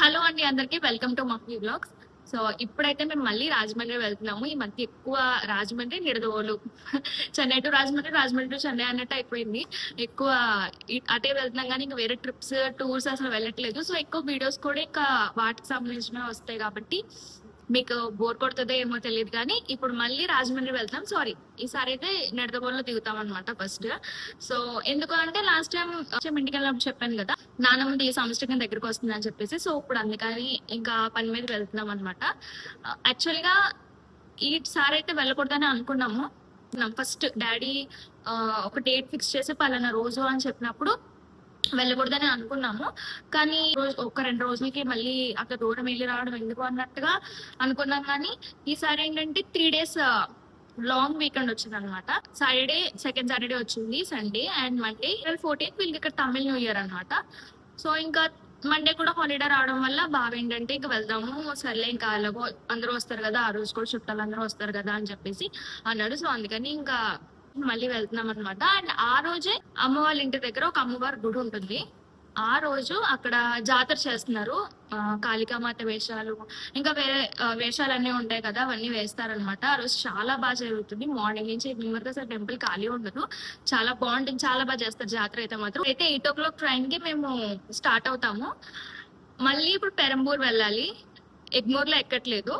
Hello అండి అందరికి welcome to Mafi blogs so ఇప్పుడైతే మేము మళ్ళీ రాజమండ్రి వెళ్తున్నాము. ఈ మధ్య ఎక్కువ రాజమండ్రి నిడదవోలు. చెన్నై టు రాజమండ్రి రాజమండ్రి టు చెన్నై అన్నట్టు అయిపోయింది. ఎక్కువ అటే వెళ్తున్నాం కానీ ఇంకా వేరే ట్రిప్స్ టూర్స్ అసలు వెళ్ళట్లేదు. సో ఎక్కువ వీడియోస్ కూడా ఇంకా వాటికి సంబంధించినవి వస్తాయి కాబట్టి మీకు బోర్ కొడుతుందో ఏమో తెలియదు కానీ ఇప్పుడు మళ్ళీ రాజమండ్రి వెళ్తాం. సారీ ఈసారి అయితే నిడదవోలులో దిగుతాం అనమాట ఫస్ట్ సో ఎందుకు అంటే లాస్ట్ టైం ఇంటికి వెళ్ళినప్పుడు చెప్పాను కదా నానమ్మ ఈ సంవత్సరం దగ్గరికి వస్తుంది అని చెప్పేసి సో ఇప్పుడు అందుకని ఇంకా పని మీద వెళ్తున్నాం అనమాట యాక్చువల్గా ఈసారి అయితే వెళ్ళకూడదని అనుకున్నాము. ఫస్ట్ డాడీ ఒక డేట్ ఫిక్స్ చేసి పలానా రోజు అని చెప్పినప్పుడు వెళ్ళకూడదని అనుకున్నాము. కానీ రోజు ఒక రెండు రోజులకి మళ్ళీ అక్కడ దూరం వెళ్ళి రావడం ఎందుకు అన్నట్టుగా అనుకున్నాం. కానీ ఈసారి ఏంటంటే త్రీ డేస్ లాంగ్ వీకెండ్ వచ్చింది అనమాట సాటర్డే సెకండ్ సాటర్డే వచ్చింది Sunday and Monday April fourteenth వీళ్ళకి ఇక్కడ తమిళ న్యూ ఇయర్ అనమాట. సో ఇంకా మండే కూడా హాలిడే రావడం వల్ల బాగా ఏంటంటే ఇంకా వెళ్దాము సర్లే ఇంకా అలాగో అందరూ వస్తారు కదా ఆ రోజు కూడా చుట్టాలు అందరూ వస్తారు కదా అని చెప్పేసి అన్నాడు. సో అందుకని ఇంకా మళ్ళీ వెళ్తున్నాం అనమాట అండ్ ఆ రోజే అమ్మ వాళ్ళ ఇంటి దగ్గర ఒక అమ్మవారి గుడి ఉంటుంది. ఆ రోజు అక్కడ జాతర చేస్తున్నారు. కాళికామాత వేషాలు ఇంకా వేరే వేషాలు వేషాలన్నీ ఉంటాయి కదా అవన్నీ వేస్తారనమాట ఆ రోజు చాలా బాగా జరుగుతుంది. మార్నింగ్ నుంచి ఈవినింగ్ వరకు అసలు టెంపుల్ ఖాళీ ఉండదు. చాలా బాగుంటుంది. చాలా బాగా చేస్తారు జాతర అయితే మాత్రం. అయితే ఎయిట్ ఓ క్లాక్ ట్రైన్కి మేము స్టార్ట్ అవుతాము. మళ్ళీ ఇప్పుడు పెరంబూర్ వెళ్ళాలి. ఎగ్మూర్లో ఎక్కట్లేదు.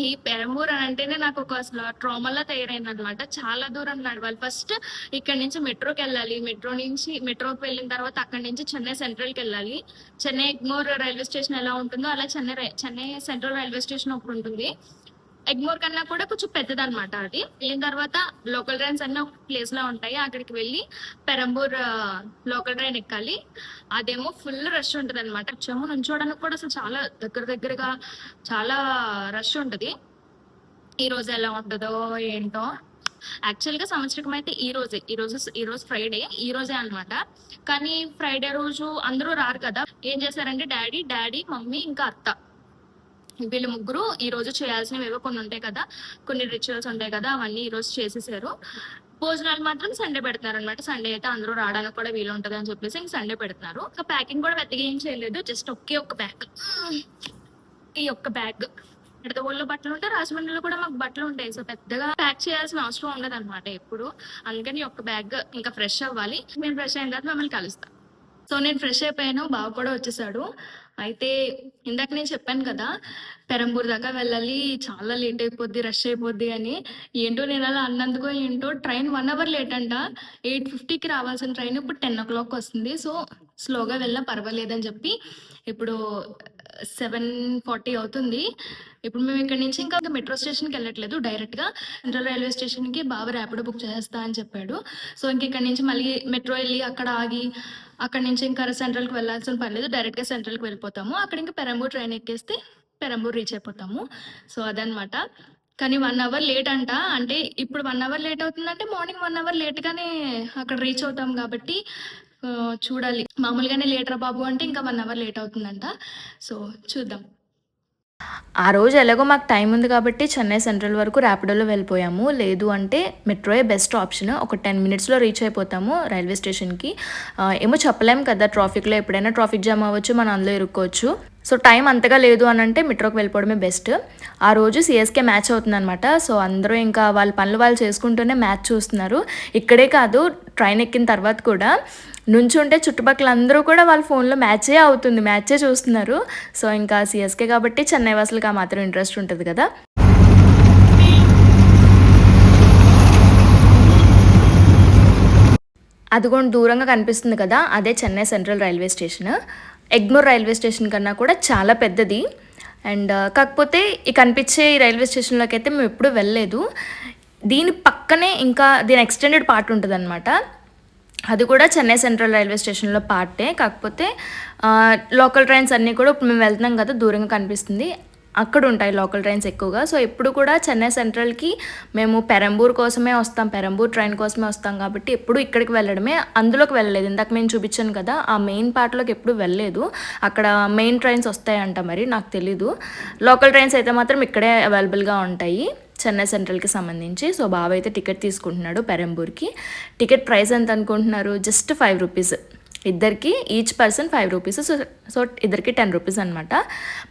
ఈ పెరంబూర్ అని అంటేనే నాకు ఒక అసలు ట్రామాలా తయారైంది అనమాట చాలా దూరం నడవాలి. ఫస్ట్ ఇక్కడ నుంచి మెట్రోకి వెళ్ళాలి. మెట్రో నుంచి మెట్రోకి వెళ్ళిన తర్వాత అక్కడ నుంచి చెన్నై సెంట్రల్కి వెళ్ళాలి. చెన్నై ఎగ్మోర్ రైల్వే స్టేషన్ ఎలా ఉంటుందో అలా Chennai Chennai central railway station ఒకటి ఉంటుంది. ఎగ్మోర్ కన్నా కూడా కొంచెం పెద్దదన్నమాట అది. వెళ్ళిన తర్వాత లోకల్ ట్రైన్స్ అన్ని ఒక ప్లేస్లో ఉంటాయి. అక్కడికి వెళ్ళి పెరంబూర్ లోకల్ ట్రైన్ ఎక్కాలి. అదేమో ఫుల్ రష్ ఉంటది అనమాట వచ్చాము. నుంచోడానికి కూడా అసలు చాలా దగ్గర దగ్గరగా చాలా రష్ ఉంటది. ఈ రోజు ఎలా ఉంటుందో ఏంటో. యాక్చువల్గా సంవత్సరం అయితే ఈ రోజే. ఈ రోజు ఈ రోజు ఫ్రైడే ఈ రోజే అనమాట కానీ ఫ్రైడే రోజు అందరూ రారు కదా. ఏం చేశారంటే డాడీ డాడీ మమ్మీ ఇంకా అత్త. వీళ్ళు ముగ్గురు ఈ రోజు చేయాల్సినవి ఏవో కొన్ని ఉంటాయి కదా కొన్ని రిచువల్స్ ఉంటాయి కదా అవన్నీ ఈ రోజు చేసేసారు. భోజనాలు మాత్రం సండే పెడతారు అనమాట సండే అయితే అందరూ రావడానికి కూడా వీలు ఉంటుంది అని చెప్పేసి ఇంక సండే పెడుతున్నారు. ఇంకా ప్యాకింగ్ కూడా పెద్దగా ఏం చేయలేదు. జస్ట్ ఒకే ఒక బ్యాగ్ ఈ ఒక్క బ్యాగ్ ఇక్కడ ఊళ్ళో బట్టలు ఉంటే రాజమండ్రిలో కూడా మాకు బట్టలు ఉంటాయి. సో పెద్దగా ప్యాక్ చేయాల్సిన అవసరం ఉండదు అనమాట ఎప్పుడు. అందుకని ఈ ఒక్క బ్యాగ్ ఇంకా ఫ్రెష్ అవ్వాలి. మేము ఫ్రెష్ అయిన తర్వాత మిమ్మల్ని కలుస్తాం. సో నేను ఫ్రెష్ అయిపోయాను. బావ కూడా వచ్చేసాడు. అయితే ఇందాక నేను చెప్పాను కదా పెరంబూర్ దాకా వెళ్ళాలి చాలా లేట్ అయిపోద్ది రష్ అయిపోద్ది అని. ఏంటో నేను అలా అన్నందుకో ఏంటో ట్రైన్ వన్ అవర్ లేట్ అంట. ఎయిట్ ఫిఫ్టీకి రావాల్సిన ట్రైన్ ఇప్పుడు టెన్ ఓ క్లాక్ వస్తుంది. సో స్లోగా వెళ్ళినా పర్వాలేదని చెప్పి ఇప్పుడు సెవెన్ ఫార్టీ అవుతుంది. ఇప్పుడు మేము ఇక్కడ నుంచి ఇంకా మెట్రో స్టేషన్కి వెళ్ళట్లేదు. డైరెక్ట్గా సెంట్రల్ రైల్వే స్టేషన్కి బాబా ర్యాపిడో బుక్ చేస్తా అని చెప్పాడు. సో ఇంక ఇక్కడ నుంచి మళ్ళీ మెట్రో వెళ్ళి అక్కడ ఆగి అక్కడ నుంచి ఇంకా సెంట్రల్కి వెళ్ళాల్సిన పని లేదు. డైరెక్ట్గా సెంట్రల్కి వెళ్ళిపోతాము. అక్కడ ఇంకా పెరంబూర్ ట్రైన్ ఎక్కేస్తే పెరంబూర్ రీచ్ అయిపోతాము. సో అదనమాట కానీ వన్ అవర్ లేట్ అంట. అంటే ఇప్పుడు వన్ అవర్ లేట్ అవుతుందంటే మార్నింగ్ వన్ అవర్ లేట్గానే అక్కడ రీచ్ అవుతాం కాబట్టి చూడాలి. మామూలుగానే లేటరా బాబు అంటే ఇంకా వన్ అవర్ లేట్ అవుతుందంట. సో చూద్దాం. ఆ రోజు ఎలాగో మాకు టైం ఉంది కాబట్టి చెన్నై సెంట్రల్ వరకు ర్యాపిడోలో వెళ్ళిపోయాము. లేదు అంటే మెట్రోయే బెస్ట్ ఆప్షన్ ఒక టెన్ మినిట్స్లో రీచ్ అయిపోతాము రైల్వే స్టేషన్కి. ఏమో చెప్పలేం కదా ట్రాఫిక్లో ఎప్పుడైనా ట్రాఫిక్ జామ్ అవ్వచ్చు మనం అందులో ఇరుక్కోవచ్చు. సో టైం అంతగా లేదు అని అంటే మెట్రోకి వెళ్ళిపోవడమే బెస్ట్ ఆ రోజు సిఎస్కే మ్యాచ్ అవుతుంది అనమాట సో అందరూ ఇంకా వాళ్ళ పనులు వాళ్ళు చేసుకుంటూనే మ్యాచ్ చూస్తున్నారు. ఇక్కడే కాదు ట్రైన్ ఎక్కిన తర్వాత కూడా. నుంచుంటే చుట్టుపక్కల అందరూ కూడా వాళ్ళ ఫోన్లో మ్యాచే అవుతుంది మ్యాచే చూస్తున్నారు. సో ఇంకా సిఎస్కే కాబట్టి చెన్నై వాసులకు ఆ మాత్రం ఇంట్రెస్ట్ ఉంటుంది కదా. అదిగోండి దూరంగా కనిపిస్తుంది కదా అదే Chennai central railway station. Egmore railway station కన్నా కూడా చాలా పెద్దది. అండ్ కాకపోతే ఈ కనిపించే ఈ రైల్వే స్టేషన్లోకి అయితే మేము ఎప్పుడూ వెళ్ళలేదు. దీని పక్కనే ఇంకా దీని ఎక్స్టెండెడ్ పార్ట్ ఉంటుంది అది కూడా చెన్నై సెంట్రల్ రైల్వే స్టేషన్లో పార్టే. కాకపోతే లోకల్ ట్రైన్స్ అన్నీ కూడా ఇప్పుడు మేము వెళ్తున్నాం కదా దూరంగా కనిపిస్తుంది. అక్కడ ఉంటాయి లోకల్ ట్రైన్స్ ఎక్కువగా. సో ఎప్పుడు కూడా చెన్నై సెంట్రల్కి మేము పెరంబూర్ కోసమే వస్తాం పెరంబూర్ ట్రైన్ కోసమే వస్తాం కాబట్టి ఎప్పుడు ఇక్కడికి వెళ్ళడమే అందులోకి వెళ్ళలేదు. ఇందాక మేము చూపించాను కదా ఆ మెయిన్ పార్ట్లోకి ఎప్పుడు వెళ్ళలేదు. అక్కడ మెయిన్ ట్రైన్స్ వస్తాయంట మరి నాకు తెలీదు. లోకల్ ట్రైన్స్ అయితే మాత్రం ఇక్కడే అవైలబుల్గా ఉంటాయి. చెన్నై సెంట్రల్కి సంబంధించి. సో బావ అయితే టికెట్ తీసుకుంటున్నాడు పెరంబూర్కి. టికెట్ ప్రైస్ ఎంత అనుకుంటున్నారు? Just five rupees. ఇద్దరికి each person five rupees. So so ఇద్దరికి టెన్ రూపీస్ అనమాట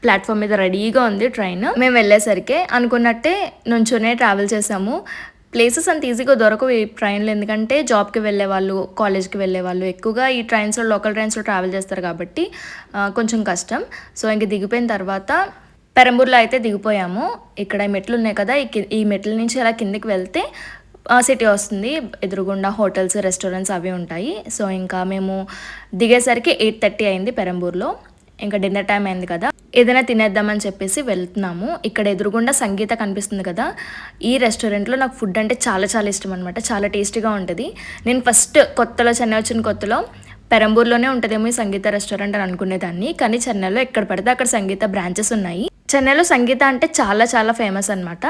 ప్లాట్ఫామ్ మీద రెడీగా ఉంది ట్రైన్. మేము వెళ్ళేసరికి అనుకున్నట్టే నుంచోనే ట్రావెల్ చేసాము. ప్లేసెస్ అంత ఈజీగా దొరకవు ఈ ట్రైన్లో. ఎందుకంటే జాబ్కి వెళ్ళే వాళ్ళు కాలేజ్కి వెళ్ళే వాళ్ళు ఎక్కువగా ఈ ట్రైన్స్లో లోకల్ ట్రైన్స్లో ట్రావెల్ చేస్తారు కాబట్టి కొంచెం కష్టం. సో ఇంక దిగిపోయిన తర్వాత పెరంబూర్లో అయితే దిగిపోయాము. ఇక్కడ మెట్లు ఉన్నాయి కదా ఈ మెట్ల నుంచి అలా కిందికి వెళ్తే సిటీ వస్తుంది. ఎదురుగుండా హోటల్స్ రెస్టారెంట్స్ అవి ఉంటాయి. సో ఇంకా మేము దిగేసరికి ఎయిట్ థర్టీ అయింది పెరంబూర్లో. ఇంకా డిన్నర్ టైం అయింది కదా. ఏదైనా తినేద్దామని చెప్పేసి వెళ్తున్నాము. ఇక్కడ ఎదురుగుండా సంగీత కనిపిస్తుంది కదా. ఈ రెస్టారెంట్లో నాకు ఫుడ్ అంటే చాలా చాలా ఇష్టం అనమాట చాలా టేస్టీగా ఉంటుంది. నేను ఫస్ట్ కొత్తలో చెన్నై వచ్చిన కొత్తలో పెరంబూర్లోనే ఉంటుందేమో ఈ సంగీత రెస్టారెంట్ అని అనుకునేదాన్ని. కానీ చెన్నైలో ఎక్కడ పడితే అక్కడ సంగీత బ్రాంచెస్ ఉన్నాయి. చెన్నైలో సంగీత అంటే చాలా చాలా ఫేమస్ అనమాట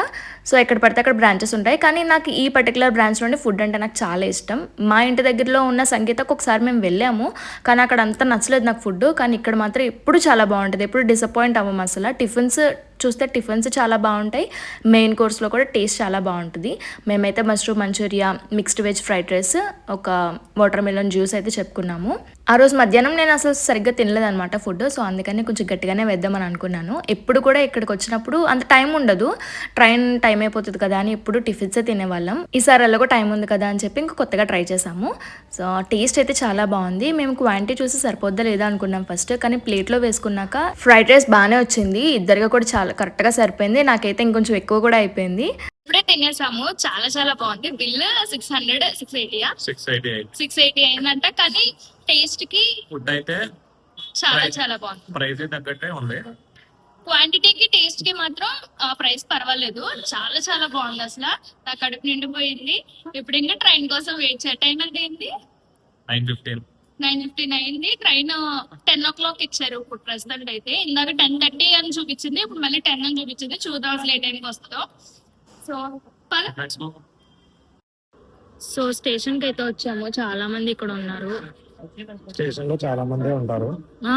సో ఎక్కడ పడితే అక్కడ బ్రాంచెస్ ఉంటాయి. కానీ నాకు ఈ పర్టికులర్ బ్రాంచ్ నుండి ఫుడ్ అంటే నాకు చాలా ఇష్టం. మా ఇంటి దగ్గరలో ఉన్న సంగీతకు ఒకసారి మేము వెళ్ళాము. కానీ అక్కడ అంతా నచ్చలేదు నాకు ఫుడ్ కానీ ఇక్కడ మాత్రం ఎప్పుడు చాలా బాగుంటుంది. ఎప్పుడు డిసప్పాయింట్ అవ్వము అసలు. టిఫిన్స్ చూస్తే టిఫిన్స్ చాలా బాగుంటాయి. మెయిన్ కోర్స్లో కూడా టేస్ట్ చాలా బాగుంటుంది. మేమైతే mushroom manchurian mixed veg fried rice ఒక వాటర్ మిలన్ జ్యూస్ అయితే చెప్పుకున్నాము. ఆ రోజు మధ్యాహ్నం నేను అసలు సరిగ్గా తినలేదన్నమాట ఫుడ్ సో అందుకని కొంచెం గట్టిగానే వేద్దామని అనుకున్నాను. ఎప్పుడు కూడా ఇక్కడికి వచ్చినప్పుడు అంత టైం ఉండదు. ట్రైన్ టైం అయిపోతుంది కదా అని ఎప్పుడు టిఫిన్సే తినేవాళ్ళం. ఈసారి ఎలాగో టైం ఉంది కదా అని చెప్పి ఇంకా కొత్తగా ట్రై చేసాము. సో టేస్ట్ అయితే చాలా బాగుంది. మేము క్వాంటిటీ చూసి సరిపోద్దా లేదా అనుకున్నాం ఫస్ట్ కానీ ప్లేట్లో వేసుకున్నాక ఫ్రైడ్ రైస్ బాగానే వచ్చింది. ఇద్దరిగా కూడా చాలా కరెక్ట్గా సరిపోయింది. నాకైతే ఇంకొంచెం ఎక్కువ కూడా అయిపోయింది. ఇప్పుడే తినేసాము చాలా చాలా బాగుంది. బిల్ సిక్స్ హండ్రెడ్ సిక్స్ ఎయిటీయా సిక్స్ ఎయిటీ సిక్స్ ఎయిటీ అయిందంట కానీ టేస్ట్కి ఫుడ్ అయితే చాలా. చాలా బాగుంది. ప్రైస్ తగ్గట్టే ఉంది. క్వాంటిటీకి టేస్ట్కి మాత్రం ప్రైస్ పర్వాలేదు. చాలా చాలా బాగుంది అసలు. నా కడుపు నిండిపోయింది. ఇప్పుడు ఇంకా ట్రైన్ కోసం వెయిట్ చేయ టైం ఎంత అయింది నైన్ ఫిఫ్టీన్. నైన్ ఫిఫ్టీన్ అయింది ట్రైన్ టెన్ ఓ క్లాక్ ఇచ్చారు ఇప్పుడు ప్రెసిడెంట్ అయితే. ఇందాక టెన్ థర్టీ అని చూపించింది ఇప్పుడు మళ్ళీ టెన్ అని చూపించింది. చూద్దాం అసలు ఏ టైంకి వస్తుందో. సో సో స్టేషన్కి అయితే వచ్చాము. చాలా మంది ఇక్కడ ఉన్నారు. స్టేషన్లో చాలా మంది ఉంటారు. ఆ?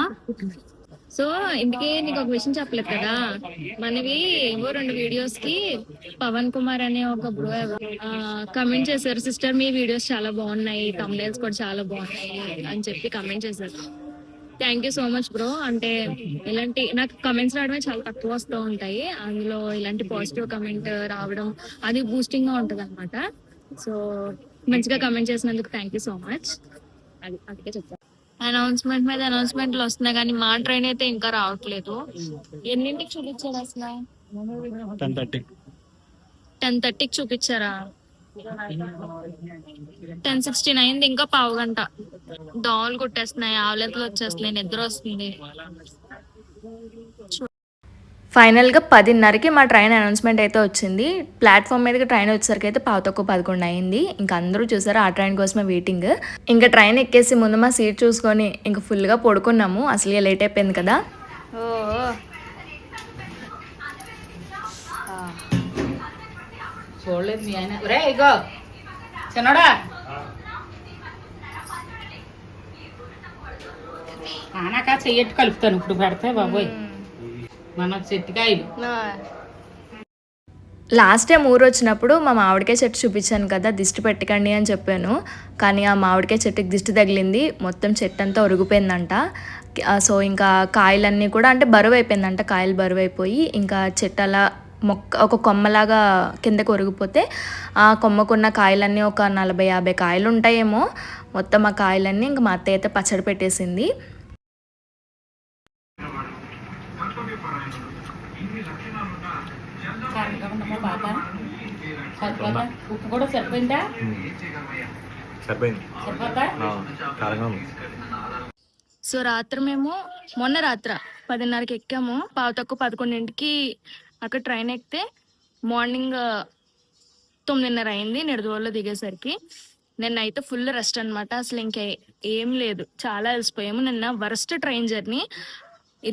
సో ఇందుకే నీకు ఒక విషయం చెప్పలేదు కదా? మనవి ఏవో రెండు వీడియోస్కి పవన్ కుమార్ అనే ఒక బ్రో కమెంట్ చేశారు. సిస్టర్ మీ వీడియోస్ చాలా బాగున్నాయి. తమ్నేల్స్ కూడా చాలా బాగున్నాయి అని చెప్పి కమెంట్ చేశారు. Thank you so much bro అంటే ఇలాంటి నాకు కమెంట్స్ రావడమే చాలా తక్కువ వస్తూ ఉంటాయి. అందులో ఇలాంటి పాజిటివ్ కమెంట్ రావడం అది బూస్టింగ్గా ఉంటది అనమాట సో మంచిగా కమెంట్ చేసినందుకు థ్యాంక్ యూ సో మచ్ అది అందుకే చెప్తాను. అనౌన్స్మెంట్ మీద అనౌన్స్మెంట్లు వస్తున్నాయి కానీ మా ట్రైన్ అయితే ఇంకా రావట్లేదు. ఎన్నింటికి చూపించారు అసలు? టెన్ థర్టీ టెన్ థర్టీకి చూపించారా? టెన్ సిక్స్టీన్ అయింది ఇంకా పావు గంట. దోమలు కుట్టేస్తున్నాయి ఆవులెతలు వచ్చేస్తున్నాయి నిద్ర వస్తుంది. ఫైనల్గా పదిన్నరకి మా ట్రైన్ అనౌన్స్మెంట్ అయితే వచ్చింది. ప్లాట్ఫామ్ మీదకి ట్రైన్ వచ్చేసరికి అయితే పావు తక్కువ పదకొండు అయింది. ఇంకా అందరూ చూసారు ఆ ట్రైన్ కోసమే వెయిటింగ్ ఇంకా ట్రైన్ ఎక్కేసి ముందు మా సీట్ చూసుకొని ఇంకా ఫుల్గా పడుకున్నాము. అసలు లేట్ అయిపోయింది కదా. చూడలేదు మీ ఆయన. రే ఇగో. చిన్నోడా. చెయ్యట్టు కలుపుతాను. ఇప్పుడు పెడతాయి బాబోయ్. మన చెట్టుకాయలు లాస్ట్ టైం ఊరు వచ్చినప్పుడు మా మామిడికాయ చెట్టు చూపించాను కదా దిష్టి పెట్టకండి అని చెప్పాను. కానీ ఆ మామిడికాయ చెట్టుకి దిష్టి తగిలింది మొత్తం చెట్టు అంతా ఒరిగిపోయిందంట. సో ఇంకా కాయలన్నీ కూడా అంటే బరువు అయిపోయిందంట కాయలు బరువు అయిపోయి ఇంకా చెట్టు అలా మొక్క ఒక కొమ్మలాగా కిందకు ఒరిగిపోతే ఆ కొమ్మకున్న కాయలన్నీ ఒక నలభై యాభై కాయలు ఉంటాయేమో. మొత్తం ఆ కాయలన్నీ ఇంకా మా అత్తయ్య అయితే పచ్చడి పెట్టేసింది కారంగా ఉందమ్మా బాగా సరిపోతా ఉప్పు కూడా సరిపోయిందా? సరిపోయింది. సరిపోతా కారంగా ఉంది. సో రాత్రి మేము మొన్న రాత్ర పదిన్నరకి ఎక్కాము. పావు తక్కువ పదకొండింటికి అక్కడ ట్రైన్ ఎక్కితే మార్నింగ్ తొమ్మిదిన్నర అయింది. నిడదవోల్లో దిగేసరికి. నిన్న అయితే ఫుల్ రెస్ట్ అన్నమాట. అసలు ఇంకా ఏం లేదు. చాలా అలసిపోయాము. నిన్న వరస్ట్ ట్రైన్ జర్నీ.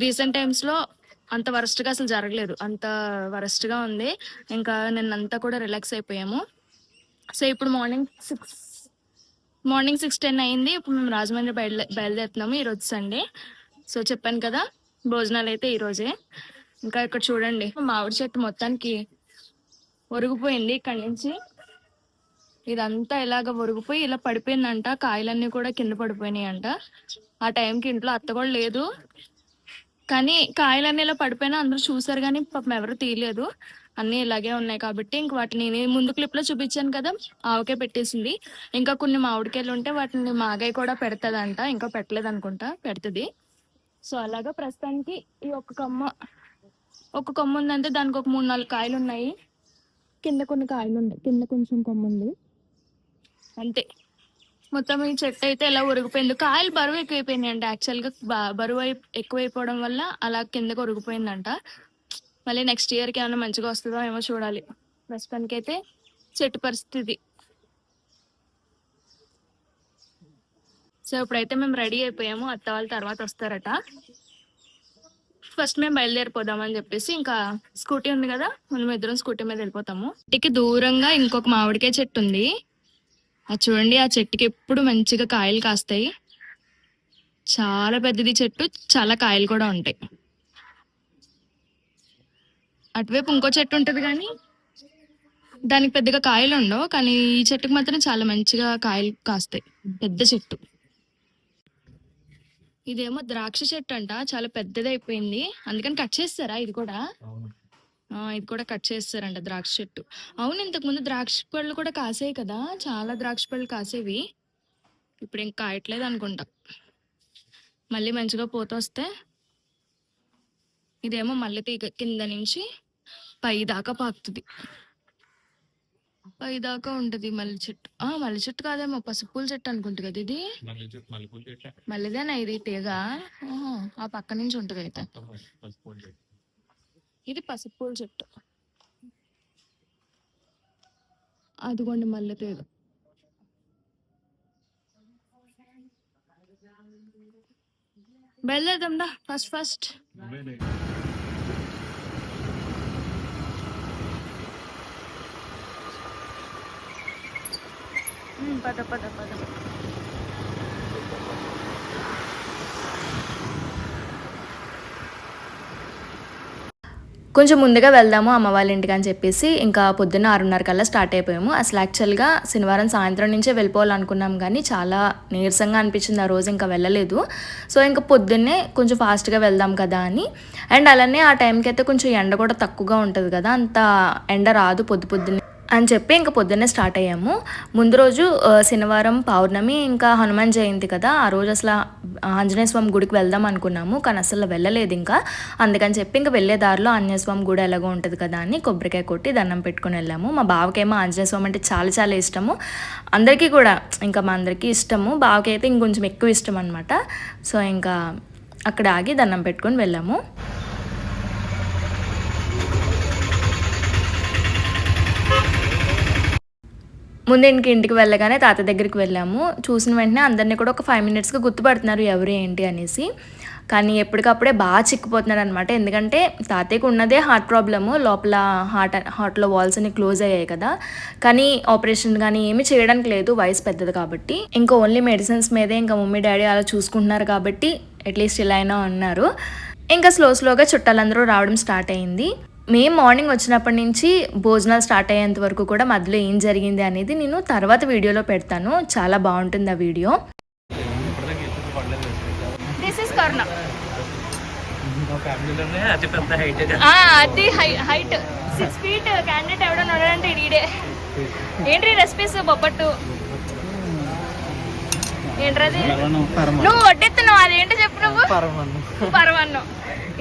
రీసెంట్ టైమ్స్లో అంత వరస్ట్గా అసలు జరగలేదు. అంత వరస్ట్గా ఉంది. ఇంకా నిన్నంతా కూడా రిలాక్స్ అయిపోయాము. సో ఇప్పుడు morning six morning six ten అయింది. ఇప్పుడు మేము రాజమండ్రి బయలుదే బయలుదేరుతున్నాము ఈరోజు సండే. సో చెప్పాను కదా భోజనాలు అయితే ఈరోజే ఇంకా ఇక్కడ చూడండి మామిడి చెట్టు మొత్తానికి ఒరిగిపోయింది. ఇక్కడి నుంచి ఇదంతా ఇలాగ ఒరిగిపోయి ఇలా పడిపోయిందంట. కాయలన్నీ కూడా కింద పడిపోయినాయి అంట ఆ టైంకి ఇంట్లో అత్త కూడా లేదు. కానీ కాయలన్నీ ఇలా పడిపోయినా అందరూ చూసారు కానీ పాపం ఎవరు తీయలేదు. అన్నీ ఇలాగే ఉన్నాయి కాబట్టి ఇంక వాటిని నేను ముందు క్లిప్లో చూపించాను కదా ఆవకే పెట్టేసింది. ఇంకా కొన్ని మామిడికాయలు ఉంటే వాటిని మాగాయ కూడా పెడతదంట. ఇంకా పెట్టలేదు అనుకుంటా పెడుతుంది. సో అలాగా ప్రస్తుతానికి ఈ ఒక్క కొమ్మ ఒక కొమ్మ ఉందంటే దానికి ఒక మూడు నాలుగు కాయలు ఉన్నాయి కింద కొన్ని కాయలు ఉన్నాయి కింద కొంచెం కొమ్మ ఉంది అంతే. మొత్తం ఈ చెట్టు అయితే ఎలా ఉరిగిపోయింది కాయలు బరువు ఎక్కువైపోయినాయండి. అంట యాక్చువల్గా బరువు ఎక్కువైపోవడం వల్ల అలా కిందకు ఉరిగిపోయిందంట మళ్ళీ నెక్స్ట్ ఇయర్కి ఏమైనా మంచిగా వస్తుందో ఏమో చూడాలి. ప్రస్తుతానికి అయితే చెట్టు పరిస్థితి. సో ఇప్పుడైతే మేము రెడీ అయిపోయాము. అత్త వాళ్ళ తర్వాత వస్తారట. ఫస్ట్ మేము బయలుదేరిపోదామని చెప్పేసి ఇంకా స్కూటీ ఉంది కదా మనం ఇద్దరం స్కూటీ మీద వెళ్ళిపోతాము. ఇంటికి దూరంగా ఇంకొక మామిడికాయ చెట్టు ఉంది. అది చూడండి ఆ చెట్టుకి ఎప్పుడు మంచిగా కాయలు కాస్తాయి. చాలా పెద్దది చెట్టు చాలా కాయలు కూడా ఉంటాయి. అటువైపు ఇంకో చెట్టు ఉంటుంది కానీ దానికి పెద్దగా కాయలు ఉండవు కానీ ఈ చెట్టుకి మాత్రం చాలా మంచిగా కాయలు కాస్తాయి. పెద్ద చెట్టు. ఇదేమో ద్రాక్ష చెట్టు అంట చాలా పెద్దది అయిపోయింది అందుకని కట్ చేస్తారా? ఇది కూడా? ఇది కూడా కట్ చేస్తారంట ద్రాక్ష చెట్టు. అవును ఇంతకు ముందు ద్రాక్ష పళ్ళు కూడా కాసేవి కదా. చాలా ద్రాక్ష పళ్ళు కాసేవి. ఇప్పుడు ఇంక కాయట్లేదు అనుకుంటా. మళ్ళీ మంచిగా పోత వస్తే ఇదేమో మళ్ళీ తీగ కింద నుంచి పై దాకా పాకుతుంది. పై దాకా ఉంటది మల్లె చెట్టు. ఆ మల్లె చెట్టు కాదేమో పసుపు పూల చెట్టు అనుకుంటా కదా ఇది. మల్లెదేనా ఇది తీగ? ఆ పక్క నుంచి ఉంటది అయితే ఇది పసుపు పూల చెట్టు. అదిగోండి మల్లె తీగ బయలుదేరదాం దా ఫస్ట్ ఫస్ట్. పద పద పద. కొంచెం ముందుగా వెళ్దాము అమ్మ వాళ్ళ ఇంటికి అని చెప్పేసి ఇంకా పొద్దున్న ఆరున్నర కల్లా స్టార్ట్ అయిపోయాము. అసలు యాక్చువల్గా శనివారం సాయంత్రం నుంచే వెళ్ళిపోవాలనుకున్నాం కానీ చాలా నీరసంగా అనిపించింది ఆ రోజు ఇంకా వెళ్ళలేదు. సో ఇంకా పొద్దున్నే కొంచెం ఫాస్ట్గా వెళ్దాం కదా అని. అండ్ అలానే ఆ టైంకి అయితే కొంచెం ఎండ కూడా తక్కువగా ఉంటుంది కదా అంత ఎండ రాదు పొద్దు పొద్దున్నే. అని చెప్పి ఇంకా పొద్దున్నే స్టార్ట్ అయ్యాము. ముందు రోజు శనివారం పౌర్ణమి ఇంకా హనుమాన్ జయంతి కదా. ఆ రోజు అసలు ఆంజనేయ స్వామి గుడికి వెళ్దాం అనుకున్నాము కానీ అసలు వెళ్ళలేదు ఇంకా. అందుకని చెప్పి ఇంకా వెళ్ళే దారిలో ఆంజనేయ స్వామి గుడి ఎలాగో ఉంటుంది కదా అని కొబ్బరికాయ కొట్టి దండం పెట్టుకుని వెళ్ళాము. మా బావకేమో ఆంజనేయ స్వామి అంటే చాలా చాలా ఇష్టము. అందరికీ కూడా ఇంకా మా అందరికీ ఇష్టము. బావకి అయితే ఇంకొంచెం ఎక్కువ ఇష్టం అనమాట సో ఇంకా అక్కడ ఆగి దండం పెట్టుకొని వెళ్ళాము. ముందు ఇంటికి ఇంటికి వెళ్ళగానే తాత దగ్గరికి వెళ్ళాము. చూసిన వెంటనే అందరినీ కూడా ఒక ఫైవ్ మినిట్స్గా గుర్తుపడుతున్నారు ఎవరు ఏంటి అనేసి. కానీ ఎప్పటికప్పుడే బాగా చిక్కిపోతున్నాడు అనమాట ఎందుకంటే తాతయ్యకు ఉన్నదే హార్ట్ ప్రాబ్లము లోపల హార్ట్ హార్ట్లో వాల్స్ అన్ని క్లోజ్ అయ్యాయి కదా. కానీ ఆపరేషన్ కానీ ఏమీ చేయడానికి లేదు వయసు పెద్దది కాబట్టి. ఇంకా ఓన్లీ మెడిసిన్స్ మీదే ఇంకా మమ్మీ డాడీ అలా చూసుకుంటున్నారు కాబట్టి అట్లీస్ట్ ఇలా అయినా ఉన్నారు. ఇంకా స్లో స్లోగా చుట్టాలందరూ రావడం స్టార్ట్ అయింది. మేము మార్నింగ్ వచ్చినప్పటి నుంచి భోజనాలు స్టార్ట్ అయ్యేంత వరకు కూడా మధ్యలో ఏం జరిగింది అనేది నేను తర్వాత వీడియోలో పెడతాను. చాలా బాగుంటుంది ఆ వీడియో. దిస్ ఇస్ కర్ణ అది హైట్ సిక్స్ ఫీట్ క్యాండిడేట్ ఎవడన్నా ఉన్నాడంటే ఈడే. ఏంటి రెసిపీస్ బొబ్బట్టు? ఏంట్రది? నువ్వు వడ్డెత్తున్నావు అదేంటి చెప్పు నువ్వు. పరమన్నం.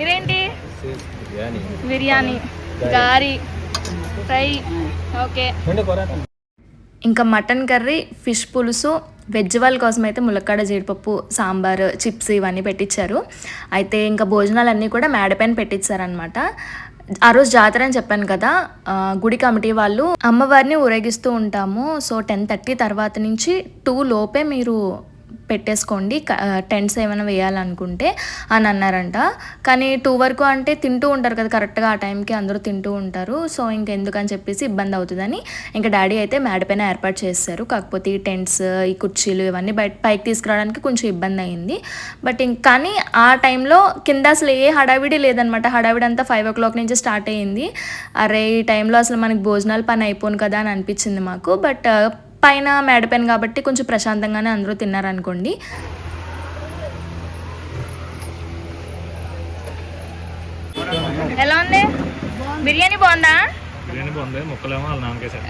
ఇదేంటి? బిర్యానీ. గారి ఫ్రై ఓకే. ఇంకా మటన్ కర్రీ ఫిష్ పులుసు వెజ్ వాళ్ళ కోసం అయితే ములక్కాడ జీడిపప్పు సాంబార్ చిప్స్ ఇవన్నీ పెట్టించారు అయితే ఇంకా భోజనాలన్నీ కూడా మేడ పైన పెట్టించారనమాట ఆ రోజు జాతర అని చెప్పాను కదా గుడి కమిటీ వాళ్ళు అమ్మవారిని ఊరేగిస్తూ ఉంటాము. సో టెన్ థర్టీ తర్వాత నుంచి టూ లోపే మీరు పెట్టేసుకోండి. టెంట్స్ ఏమైనా వేయాలనుకుంటే అని అన్నారంట. కానీ టూ వరకు అంటే తింటూ ఉంటారు కదా కరెక్ట్గా ఆ టైంకి అందరూ తింటూ ఉంటారు. సో ఇంకా ఎందుకని చెప్పేసి ఇబ్బంది అవుతుందని ఇంకా డాడీ అయితే మేడ పైన ఏర్పాటు చేస్తారు కాకపోతే ఈ టెంట్స్ ఈ కుర్చీలు ఇవన్నీ బయట పైకి తీసుకురావడానికి కొంచెం ఇబ్బంది అయింది. బట్ ఇంక కానీ ఆ టైంలో కింద అసలు ఏ హడావిడి లేదనమాట. హడావిడి అంతా ఫైవ్ ఓ క్లాక్ నుంచి స్టార్ట్ అయ్యింది అరే ఈ టైంలో అసలు మనకి భోజనాలు పని అయిపోను కదా అని అనిపించింది మాకు. బట్ పైన మేడపైన కాబట్టి కొంచెం ప్రశాంతంగానే అందరూ తిన్నారనుకోండి. ఎలా ఉంది? బిర్యానీ బాగుందా? బిర్యానీ బాగుంది. ముక్కలేమో వాళ్ళ నాన్నకేసారు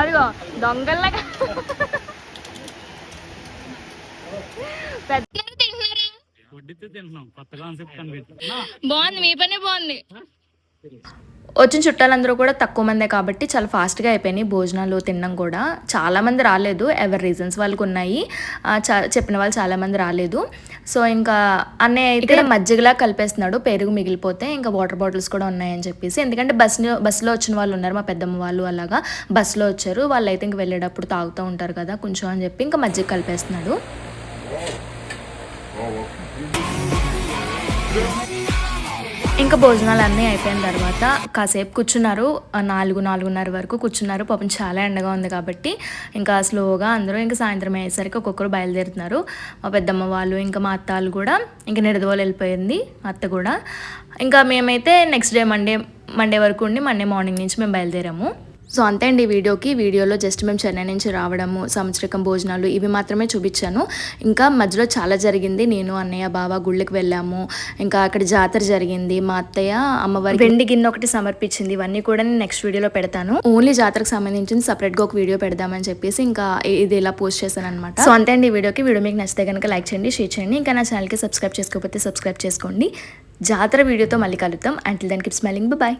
అదిగో దొంగల్లాగా పెద్ద తింటున్నారా వడ్డీతో తింటున్నాం. కొత్త కాన్సెప్ట్ కనిపిస్తుంది బాగుంది మీ పనే బాగుంది. వచ్చిన చుట్టాలందరూ కూడా తక్కువ మందే కాబట్టి చాలా ఫాస్ట్గా అయిపోయినాయి భోజనాలు తినడం కూడా. చాలామంది రాలేదు ఎవరి రీజన్స్ వాళ్ళకు ఉన్నాయి. చెప్పిన వాళ్ళు చాలామంది రాలేదు. సో ఇంకా అన్నయ్య అయితే మజ్జిగలా కలిపేస్తున్నాడు పెరుగు మిగిలిపోతే ఇంకా వాటర్ బాటిల్స్ కూడా ఉన్నాయని చెప్పేసి. ఎందుకంటే బస్ బస్సులో వచ్చిన వాళ్ళు ఉన్నారు మా పెద్దమ్మ వాళ్ళు అలాగా బస్సులో వచ్చారు. వాళ్ళు అయితే ఇంక వెళ్ళేటప్పుడు తాగుతూ ఉంటారు కదా కొంచెం అని చెప్పి ఇంకా మజ్జిగ కలిపేస్తున్నాడు. ఇంకా భోజనాలు అన్నీ అయిపోయిన తర్వాత కాసేపు కూర్చున్నారు. నాలుగు నాలుగున్నర వరకు కూర్చున్నారు. పాపం చాలా ఎండగా ఉంది కాబట్టి ఇంకా స్లోగా అందరూ ఇంకా సాయంత్రం అయ్యేసరికి ఒక్కొక్కరు బయలుదేరుతున్నారు. మా పెద్దమ్మ వాళ్ళు ఇంకా మా అత్త వాళ్ళు కూడా ఇంకా నిడదవోలు వెళ్ళిపోయింది. మా అత్త కూడా. ఇంకా మేమైతే నెక్స్ట్ డే మండే మండే వరకు ఉండి మండే మార్నింగ్ నుంచి మేము బయలుదేరాము. సో అంతే అండి ఈ వీడియోకి. వీడియోలో జస్ట్ మేము చెన్నై నుంచి రావడము సంవత్సరకం భోజనాలు ఇవి మాత్రమే చూపించాను. ఇంకా మధ్యలో చాలా జరిగింది. నేను అన్నయ్య బావ గుళ్ళకి వెళ్ళాము. ఇంకా అక్కడ జాతర జరిగింది. మా అత్తయ్య అమ్మవారి వెండి గిన్నె ఒకటి సమర్పించింది. ఇవన్నీ కూడా నేను నెక్స్ట్ వీడియోలో పెడతాను. ఓన్లీ జాతరకు సంబంధించిన సపరేట్గా ఒక వీడియో పెడదామని చెప్పేసి ఇంకా ఇది ఇలా పోస్ట్ చేశాను అనమాట సో అంతే అండి వీడియోకి. వీడియో మీకు నచ్చితే కనుక లైక్ చేయండి షేర్ చేయండి. ఇంకా నా ఛానల్కి సబ్స్క్రైబ్ చేసుకోకపోతే సబ్స్క్రైబ్ చేసుకోండి. జాతర వీడియోతో మళ్ళీ కలుద్దాం. Until then keep smiling bye